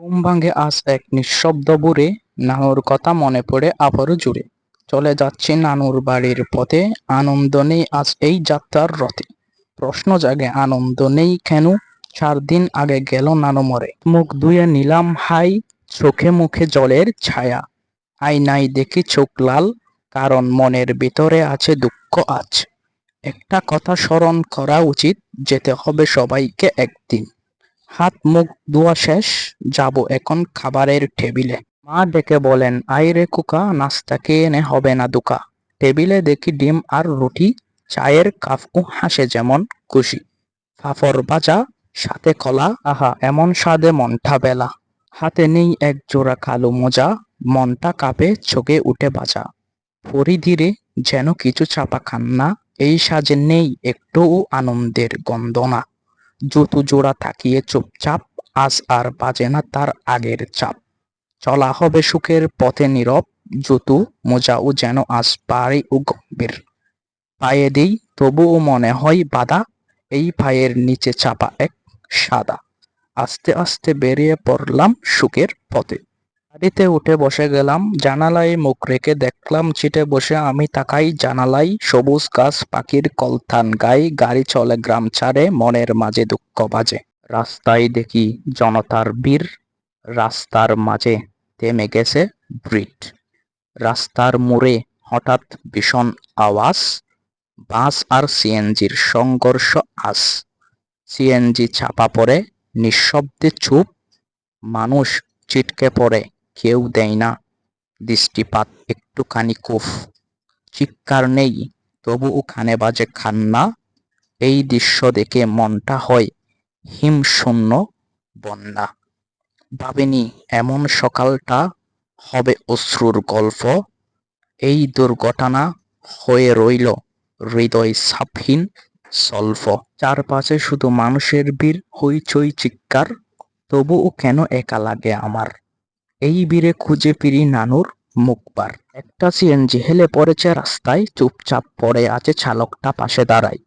ঘুম ভাঙে আজ এক নিঃশব্দ বুড়ে। নানুর কথা মনে পড়ে আবারও জুড়ে। চলে যাচ্ছে নানুর বাড়ির পথে। আনন্দ নেই আজ এই যাত্রার রথে। প্রশ্ন জাগে, আনন্দ নেই কেন? চার দিন আগে গেল নানু মরে। মুখ ধুয়ে নিলাম হাই, চোখে মুখে জলের ছায়া। আয়নায় দেখি চোখ লাল, কারণ মনের ভিতরে আছে দুঃখ আজ। একটা কথা স্মরণ করা উচিত, যেতে হবে সবাইকে একদিন। হাত মুখ ধোয়া শেষ, যাব এখন খাবারের টেবিলে। মা ডেকে বলেন আই রে কুকা নাস্তা খেয়ে এনে হবে না দুকা? টেবিলে দেখি ডিম আর রুটি, চায়ের কাপ ও হাসে যেমন খুশি। ফাফর ভাজা সাথে কলা, আহা, এমন স্বাদে মনটা বেলা। হাতে নেই এক জোড়া কালো মোজা, মনটা কাপে, চোখে উঠে বাজা। ধীরে, যেন কিছু চাপা খান্না এই সাজে নেই একটুও আনন্দের গন্ধনা জুতু জোড়া থাকিয়ে চুপচাপ আজ আর বাজে না তার আগের চাপ। চলা হবে সুখের পথে নীরব জুতু মোজাও যেন আজ পারি ও গম্ভীর। পায়ে দিই, তবুও মনে হয় বাদা এই পায়ের নিচে চাপা এক সাদা। আস্তে আস্তে বেরিয়ে পড়লাম সুখের পথে। গাড়িতে উঠে বসে গেলাম, জানালায় মুখ রেখে দেখলাম চিটে বসে আমি তাকাই জানালাই সবুজ গাছ পাখির কলথান গাই গাড়ি চলে গ্রাম ছাড়ে, মনের মাঝে দুঃখ বাজে। রাস্তায় দেখি জনতার বীর, রাস্তার মাঝে থেমে গেছে ব্রিট। রাস্তার মোড়ে হঠাৎ ভীষণ আওয়াজ, বাস আর সিএনজির সংঘর্ষ আস। সিএনজি চাপা পড়ে, নিঃশব্দে চুপ, মানুষ চিটকে পড়ে। কেউ দেয় না। দৃষ্টিপাত একটুখানি কুফ। চিৎকার নেই, তবু ওখানে বাজে খান্না এই দৃশ্য দেখে মনটা হয় হিমশূন্য বন্যা। ভাবিনি, এমন সকালটা হবে অশ্রুর গল্প। এই দুর্ঘটনা হয়ে রইল হৃদয় সাফহীন সল্প। চারপাশে শুধু মানুষের ভিড় হইচই চিৎকার, তবুও কেন একা লাগে আমার? এই বীরে খুঁজে ফিরি নানুর মুখবার। একটা সিএনজি হেলে পড়েছে রাস্তায়, চুপচাপ পড়ে আছে চালকটা পাশে দাঁড়ায়।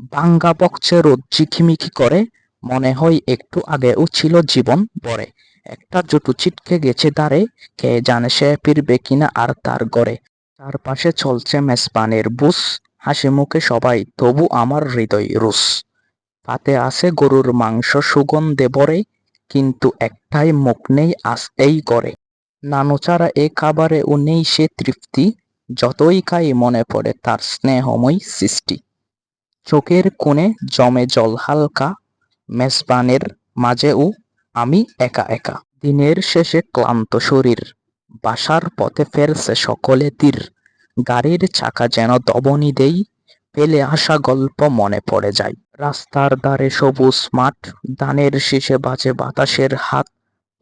বাঙ্গা বকছে রোদ ঝিকিমিকি করে, মনে হয় একটু আগেও ছিল জীবন বরে। একটা জুটু ছিটকে গেছে দাঁড়ে কে জানে সে ফিরবে কিনা আর তার গড়ে। চারপাশে চলছে মেসপানের বুস, হাসি মুখে সবাই, তবু আমার হৃদয় রুস। পাতে আছে গরুর মাংস সুগন্ধে ভরে কিন্তু একটাই মুখ নেই আস এই করে নানু ছাড়া এ খাবারে ও নেই সে তৃপ্তি, যতই খাই মনে পড়ে তার স্নেহময় সৃষ্টি। চোখের কোণে জমে জল হালকা, মেজবানের মাঝেও আমি একা একা। দিনের শেষে ক্লান্ত শরীর, বাসার পথে ফেরছে সকলে তীর, গাড়ির চাকা যেন দবনি দেই পেলে আসা গল্প মনে পড়ে যায়। রাস্তার ধারে সবুজ মাঠ, ধানের শীষে বাজে বাতাসের হাত,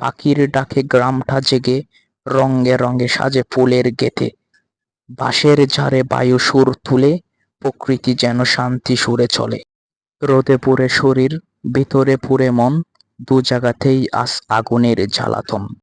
পাখির ডাকে গ্রামটা জেগে, রঙে রঙে সাজে ফুলের গেতে বাঁশের ঝাড়ে বায়ু সুর তুলে, প্রকৃতি যেন শান্তি সুরে চলে। রোদে পুরে শরীর, ভিতরে পুড়ে মন, দু জায়গাতেই আস আগুনের জ্বালাতন।